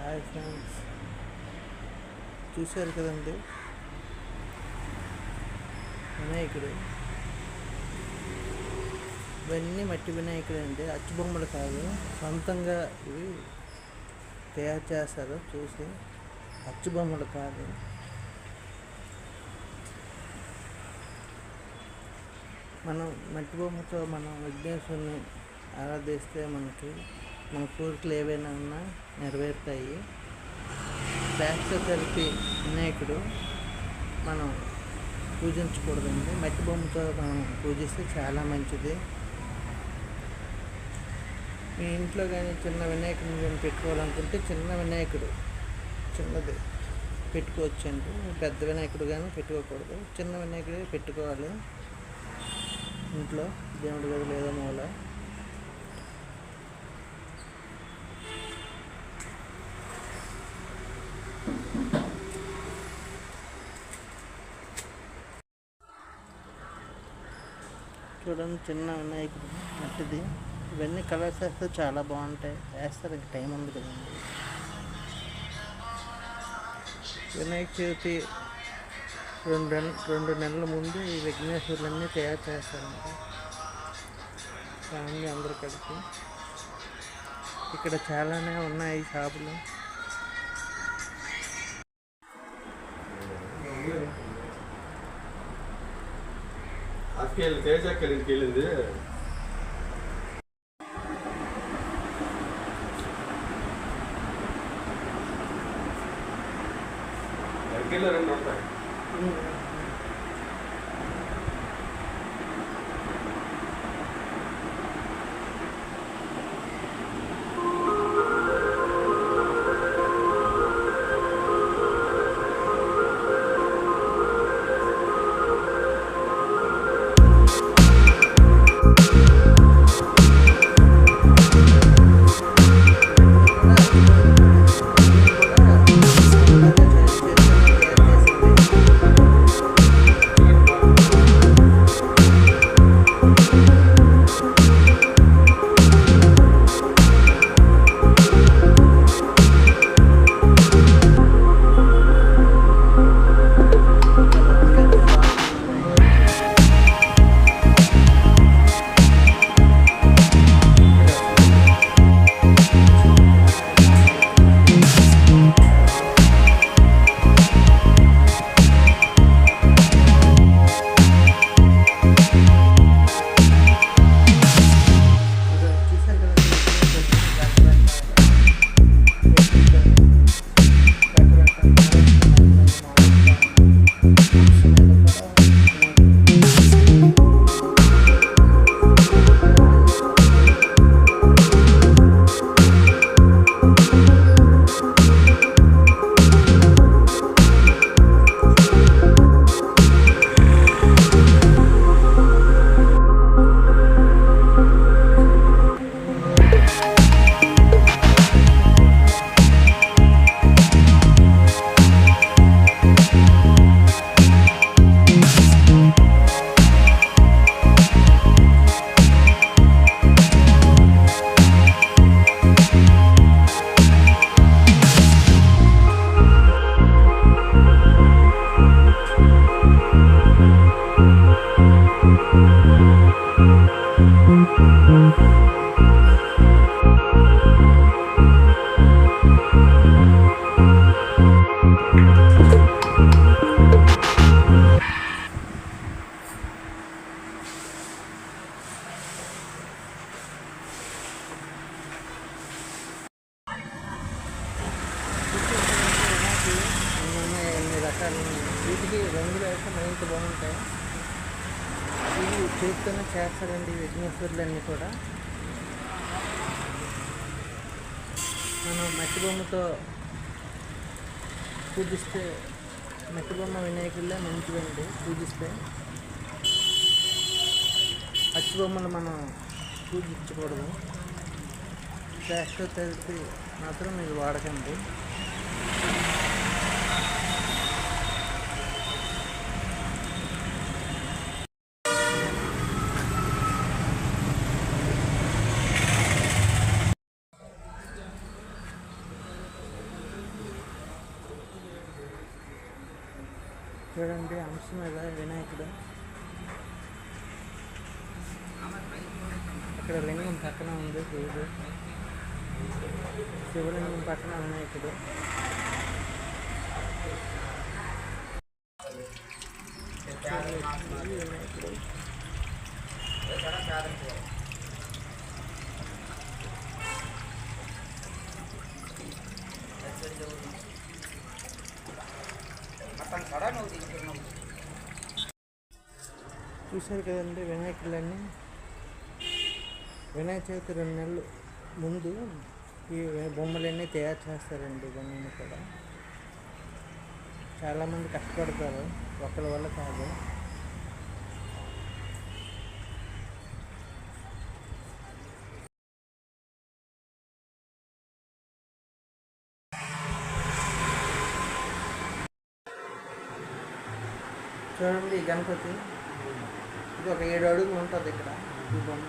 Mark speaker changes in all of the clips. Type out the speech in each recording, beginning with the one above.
Speaker 1: Hi friends. చూశారు కదండి? వినాయకుడు. ఇవన్నీ మట్టి వినాయకుడు అండి అచ్చు బొమ్మలు కాదు. సొంతంగా ఇవి తయారు చేస్తారు చూసి. అచ్చు బొమ్మలు కాదు. మనం మట్టి బొమ్మతో మనం విఘ్నేశ్వరుని ఆరాధిస్తే మనకి మన కోరికలు ఏవైనా ఉన్నా నెరవేరుతాయి. ప్లాస్టర్ కలిపి వినాయకుడు మనం పూజించకూడదండి. మట్టి బొమ్మతో మనం పూజిస్తే చాలా మంచిది. మీ ఇంట్లో కానీ చిన్న వినాయకుడిని మేము పెట్టుకోవాలనుకుంటే చిన్న వినాయకుడు చిన్నది పెట్టుకోవచ్చండి. పెద్ద వినాయకుడు కానీ పెట్టుకోకూడదు. చిన్న వినాయకుడే పెట్టుకోవాలి. ఇంట్లో దేవుడి గది లేదా మూల. చూడండి చిన్న వినాయకుడు మట్టిది. ఇవన్నీ కలర్స్ వేస్తే చాలా బాగుంటాయి. వేస్తారు ఇంక టైం ఉంది కదండి వినాయక చవితి రెండు నెల రెండు నెలల ముందు ఈ విఘ్నేశ్వరులన్నీ తయారు చేస్తారంట ఫ్యామిలీ అందరు కలిపి. ఇక్కడ చాలానే ఉన్నాయి షాపులు. கேளு தேஜா கீழ் இருந்து చేస్తారండి ఈ విఘ్నేశ్వరులు అన్నీ కూడా. మనం మట్టి బొమ్మతో పూజిస్తే మట్టి బొమ్మ వినాయకుళ్ళే మంచిదండి పూజిస్తే. అచ్చు బొమ్మలు మనం పూజించకూడదు. ప్లాస్టర్ తెలిసి మాత్రం ఇది వాడకండి. చూడండి అంశ మీద వినాయకుడు. అక్కడ లింగం పక్కన ఉంది శివుడు శివలింగం పక్కన వినాయకుడు. ఇది వినాయకుడు చూశారు కదండి వినాయకులన్నీ వినాయక చవితి రెండు నెలలు ముందు ఈ బొమ్మలన్నీ తయారు చేస్తారండి ఇవన్నీ కూడా. చాలామంది కష్టపడతారు ఒకరి వల్ల కాదు. చూడండి గణపతి ఇది ఒక ఏడు అడుగులు ఉంటుంది ఇక్కడ. ఈ బొమ్మ.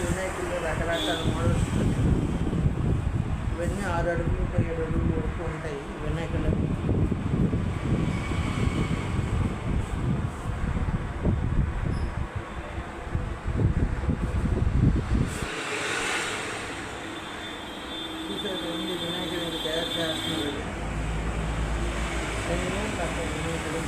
Speaker 1: వినాయకులు రకరకాల మోడల్స్. ఇవన్నీ ఆరు అడుగులు ఇంకా ఏడు అడుగులు వరకు ఉంటాయి. ఈ వినాయకులు చూసేటువంటి వినాయకుడిని తయారు చేస్తున్నారు శనివారం కాస్త వినాయకుడు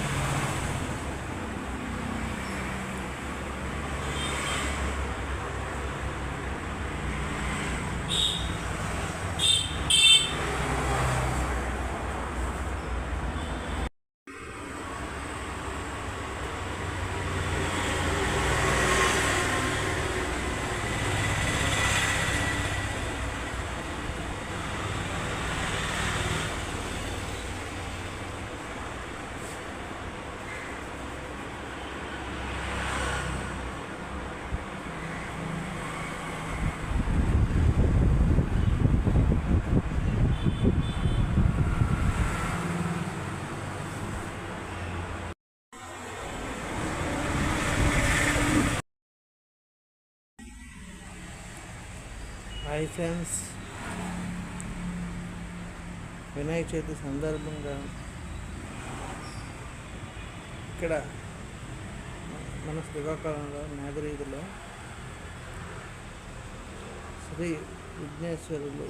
Speaker 1: హాయ్ ఫ్రెండ్స్. వినాయక చవితి సందర్భంగా ఇక్కడ మన శ్రీకాకుళంలో నాగరీతిలో శ్రీ విఘ్నేశ్వరులు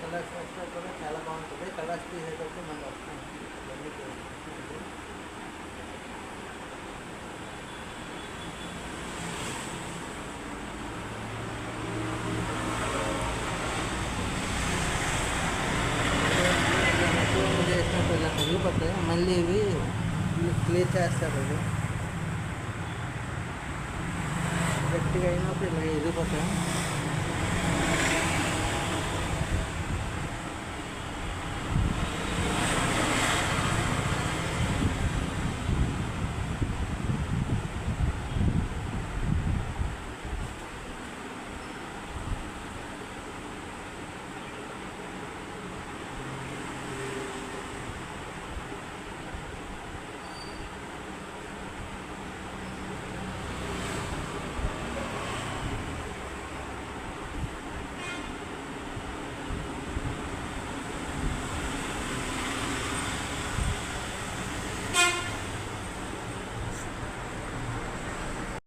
Speaker 1: కలర్స్ వస్తే కూడా చాలా బాగుంటుంది కలర్స్ తీసేటప్పుడు మనం వస్తాం ఇవన్నీ చూడండి. ఎక్కువ చేసినప్పుడు ఇలా తగిలిపోతాయి మళ్ళీ ఇవి క్లియర్ చేస్తారు ఇది గట్టిగా అయినప్పుడు ఇలా ఎదిగిపోతాయి